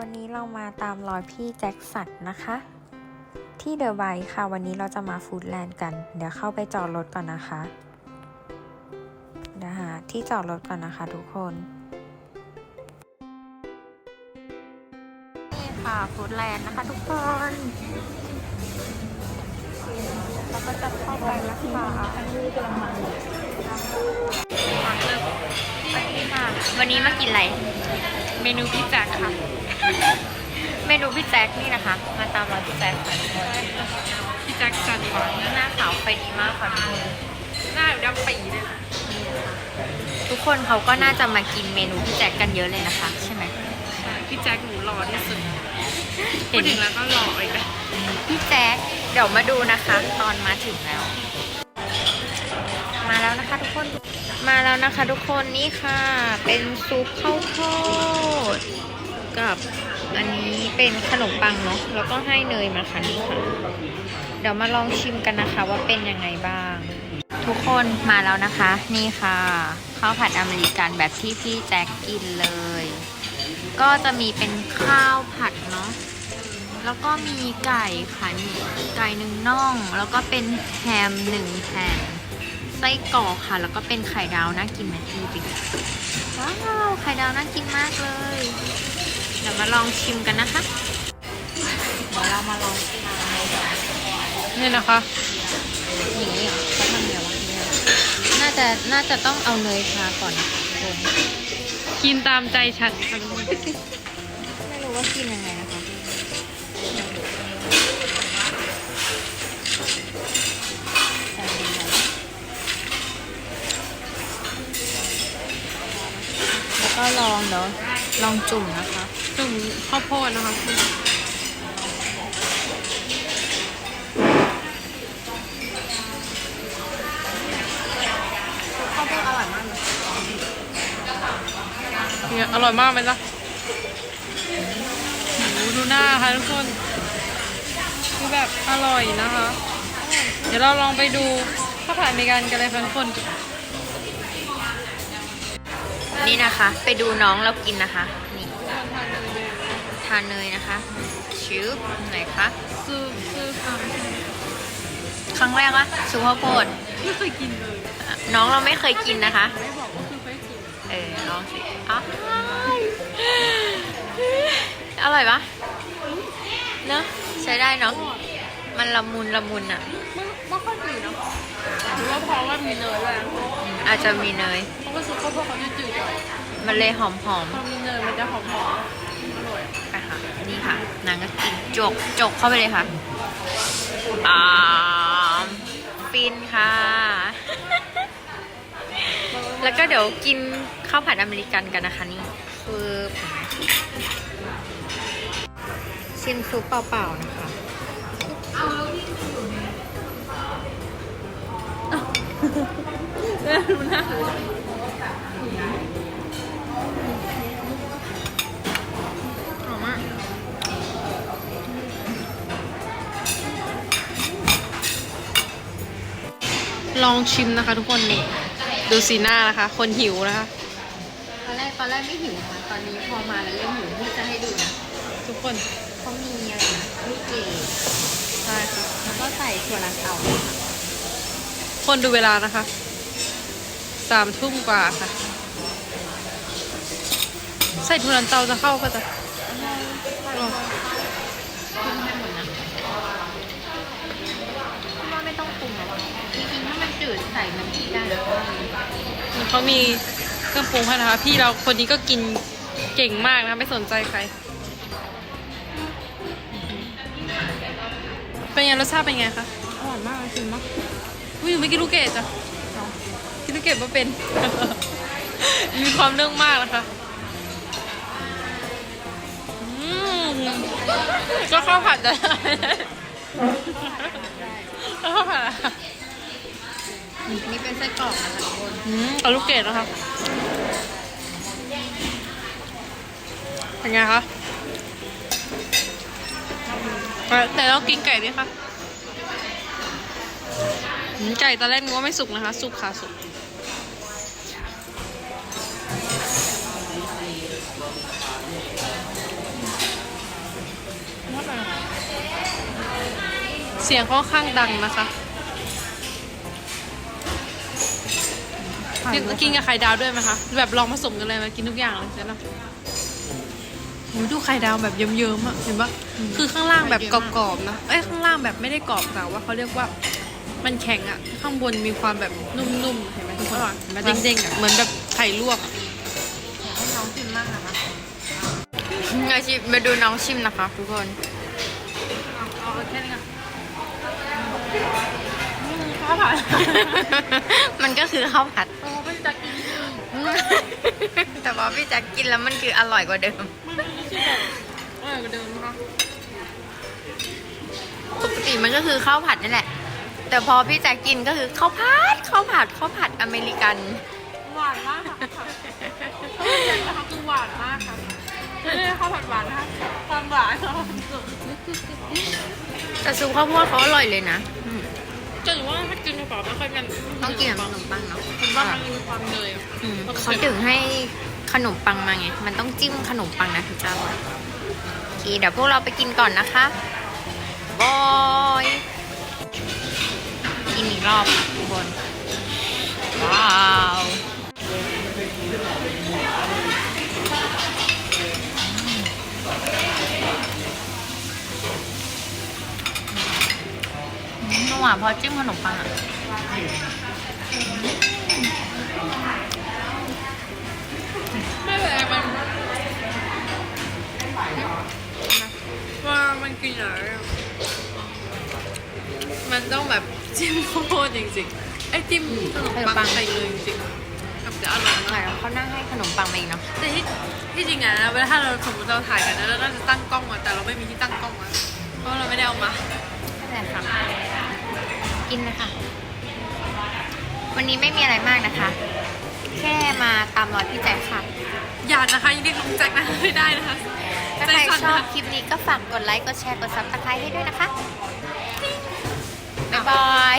วันนี้เรามาตามรอยพี่แจ็คสันนะคะ ที่เดอะไบค่ะ วันนี้เราจะมาฟู้ดแลนด์กัน เดี๋ยวเข้าไปจอดรถก่อนนะคะเดี๋ยวหาที่จอดรถก่อนนะคะทุกคน นี่ค่ะฟู้ดแลนด์นะคะทุกคนเราก็จะเข้าไปแล้วค่ะวันนี้ค่ะวันนี้มากินอะไร เมนูพี่แจ็คค่ะ เมนูพี่แจ็คนี่นะคะ มาตามรอยพี่แจ็คค่ะทุกคนพี่แจ็คสันหวังหน้าขาวไฟดีมากค่ะทุกคนหน้าดำปีเลยนะทุกคนเขาก็น่าจะมากินเมนูพี่แจ็คกันเยอะเลยนะคะ ใช่ไหมพี่แจ็คหนูหล่อที่สุดเห็พูนดถึงแล้วก็หล่ออีกนะพี่แจ็คเดี๋ยวมาดูนะคะ ตอนมาถึงแล้ว มาแล้วนะคะทุกคนมาแล้วนะคะ ทุกคนนี่ค่ะ เป็นซุปข้าวโพด กับอันนี้เป็นขนมปังเนาะแล้วก็ให้เนยมาค่ะนี่ค่ะ เดี๋ยวมาลองชิมกันนะคะว่าเป็นยังไงบ้าง ทุกคนมาแล้วนะคะ นี่ค่ะข้าวผัดอเมริกันแบบที่พี่แจ็คกินเลย ก็จะมีเป็นข้าวผัดเนาะแล้วก็มีไก่ค่ะนี่ไก่หนึ่งน่อง แล้วก็เป็นแฮมหนึ่งแผ่นไส้กรอกค่ะ แล้วก็เป็นไข่ดาวน่ากินไหมพี่ปิ๊กว้าวไข่ดาวน่ากินมากเลย เดี๋ยวมาลองชิมกันนะคะ เดี๋ยวเรามาลองชิมกันเลยค่ะนี่นะคะอย่างนี้เหรอเขาทำไงวะเนี่ยน่าจะน่าจะต้องเอาเนยทาก่อนนะคะทุกคนกินตามใจฉันค่ะทุกคนไม่รู้ว่ากินยังไงนะคะแล้วก็ลองเดี๋ยวลองจุ่มนะคะ จุ่มข้าวโพดนะคะข้าวโพดอร่อยมากเลยเนี่ยอร่อยมากไหมล่ะโหดูหน้าค่ะทุกคนคือแบบอร่อยนะคะ เดี๋ยวเราลองไปดูข้าวผัดอเมริกันกันเลยค่ะทุกคน นี่นะคะ ไปดูน้องเรากินนะคะนี่ทานเนยนะคะชิวไหนคะซื้อซื้อค่ะครั้งแรกวะซุปข้าวโพดไม่เคยกินเลยน้องเราไม่เคยกินนะคะ ไม่บอกว่าคือไม่กินเออลองสิอ้าวอร่อยปะเนอะใช้ได้เนาะมันละมุนละมุนอะไม่ไม่ค่อยกินเนาะหรือว่าเพราะว่ามีเนยด้วยอืมอาจจะมีเนยเพราะว่าซุปข้าวโพดเขาจะจืดหน่อยมันเลยหอมหอมพอมีเนยมันจะหอมๆอร่อย ๆไปค่ะ นี่ค่ะ นางก็กิน จกจกเข้าไปเลยค่ะอ่าฟินค่ะ แล้วก็เดี๋ยวกินข้าวผัดอเมริกันกันนะคะนี่คือชิมซุปเปล่าๆนะคะดูหน้า ลองชิมนะคะทุกคนนี่ดูสีหน้านะคะ คนหิวนะคะ ตอนแรกตอนแรกไม่หิวค่ะตอนนี้พอมาแล้วเริ่มหิวที่จะให้ดูนะทุกคนเขามีอะไรนะลูกเกดใช่ค่ะแล้วก็ใส่ถั่วลันเตาคนดูเวลานะคะสามทุ่มกว่าค่ะ ใส่ทุรันเตาจะเข้าก็จะอ๋อ ปรุงให้หมดนะคิดว่าไม่ต้องปรุงหรอกจริงๆถ้ามันจืด ใส่มันอีกได้นะเขามีเครื่องปรุงให้นะคะ พี่เราคนนี้ก็กินเก่งมากนะคะไม่สนใจใคร เป็นไงรสชาติเป็นไงคะอร่อยมากจริงมากอุ้ยหนูไม่กินลูกเกดจ้ะกินลูกเกดมาเป็น มีความเรื่องมากนะคะอืมก็ข้าวผัดจะก็ข้าวผัด นี่เป็นไส้กรอกนะคะทุกคนอืมเอาลูกเกดนะคะเป็นไงคะแต่เรากินไก่ด้วค่ะไก่ตอนแรกนึกว่าไม่สุกนะคะ สุกค่ะสุกเสียงค่อนข้างดังนะคะ กินกินกับไข่ดาวด้วยไหมคะ แบบลองผสมกันเลยมากินทุกอย่างเลยใช่ไหมโอ้ยดูไข่ดาวแบบเยิ้มๆอะเห็นปะคือข้างล่างแบบกรอบๆนะเอ้ยข้างล่างแบบไม่ได้กรอบแต่ว่าเขาเรียกว่ามันแข็งอะ ข้างบนมีความแบบนุ่มๆเห็นไหมทุกคนเห็นไหมเด้งๆอะเหมือนแบบไข่ลวกอะให้น้องชิมมากนะคะมาชิมมาดูน้องชิมนะคะ ทุกคนเอาแค่นี้ก่อน ข้าวผัดมันก็คือข้าวผัดโอ้ไม่จะกินแต่ว่าพี่แจ็คกินแล้วมันคืออร่อยกว่าเดิมมันไม่ใช่แบบอร่อยกว่าเดิมนะคะปกติมันก็คือข้าวผัดนี่แหละ แต่พอพี่แจ็คกินก็คือข้าวผัดข้าวผัดข้าวผัดอเมริกัน หวานมากค่ะข้าวผัดข้าวผัดอย่างนะคะคือหวานมากค่ะไม่ได้ข้าวผัดหวานนะคะความหวานความสุขแต่ซุปข้าวโพดเขาอร่อยเลยนะ ยเป็นต้องกินกับขนมปังเนาะคุณว่ามันมีความเนยอะอืมเขาถึงให้ขนมปังมาไง มันต้องจิ้มขนมปังนะถึงจะอร่อยโอเคเดี๋ยวพวกเราไปกินก่อนนะคะบอยกินอีกรอบค่ะทุกคนว้าวนัวพอจิ้มขนมปังอะ ไม่เป็นไรมันว่ามันกินอะไรอะมันต้องแบบจิ้มข้าวโพดจริงๆไอ้จิ้มขนมปังใส่เลยจริงๆแบบจะอร่อยหน่มาอกยแล้วเขานั่งให้ขนมปังมาอีกเนาะแต่ที่ที่จริงอะนะเวลาถ้าเราสมมติเราถ่ายกันนะเราน่าจะตั้งกล้องมาแต่เราไม่มีที่ตั้งกล้องมาเพราะเราไม่ได้เอามาไม่เป็นไรค่ะ กินนะคะ วันนี้ไม่มีอะไรมากนะคะ แค่มาตามรอยพี่แจ็คค่ะ อย่านะคะยังเรียกน้องแจ็คนะไม่ได้นะคะถ้าใครใจสั่นชอบนะคลิปนี้ก็ฝากกดไลค์ กดแชร์ กดซับสไครต์ให้ด้วยนะคะ บ๊ายบาย